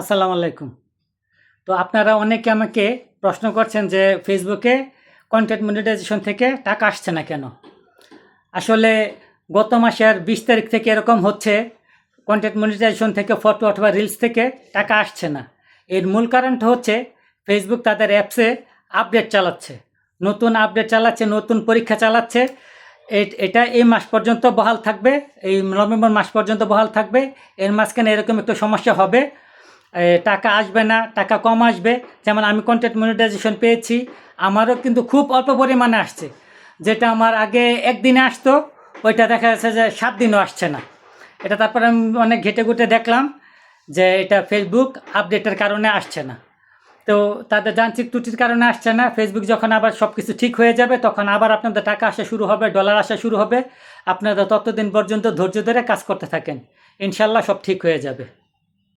আসসালামু আলাইকুম। তো আপনারা অনেকে আমাকে প্রশ্ন করছেন যে ফেসবুকে কন্টেন্ট মনিটাইজেশন থেকে টাকা আসছে না কেন? আসলে গত মাসের বিশ তারিখ থেকে এরকম হচ্ছে কন্টেন্ট মনিটাইজেশন থেকে ফটো অথবা রিলস থেকে টাকা আসছে না। এর মূল কারণটা হচ্ছে ফেসবুক তাদের অ্যাপসে আপডেট চালাচ্ছে। নতুন আপডেট চালাচ্ছে, নতুন পরীক্ষা চালাচ্ছে। এটা এই মাস পর্যন্ত বহাল থাকবে, এই নভেম্বর মাস পর্যন্ত বহাল থাকবে। এর মাঝখানে এরকম একটু সমস্যা হবে। টাকা আসবে না, টাকা কম আসবে। যেমন আমি কন্টেন্ট মনিটাইজেশন পেয়েছি, আমারও কিন্তু খুব অল্প পরিমাণে আসছে। যেটা আমার আগে একদিনে আসতো, ওইটা দেখা যাচ্ছে যে সাত দিনও আসছে না। এটা তারপরে আমি অনেক ঘেটে ঘুটে দেখলাম যে এটা ফেসবুক আপডেটের কারণে আসছে না। তো তাদের যান্ত্রিক ত্রুটির কারণে আসছে না। ফেসবুক যখন আবার সব কিছু ঠিক হয়ে যাবে, তখন আবার আপনাদের টাকা আসা শুরু হবে ডলার আসা শুরু হবে। আপনারা ততদিন পর্যন্ত ধৈর্য ধরে কাজ করতে থাকেন। ইনশাল্লাহ সব ঠিক হয়ে যাবে।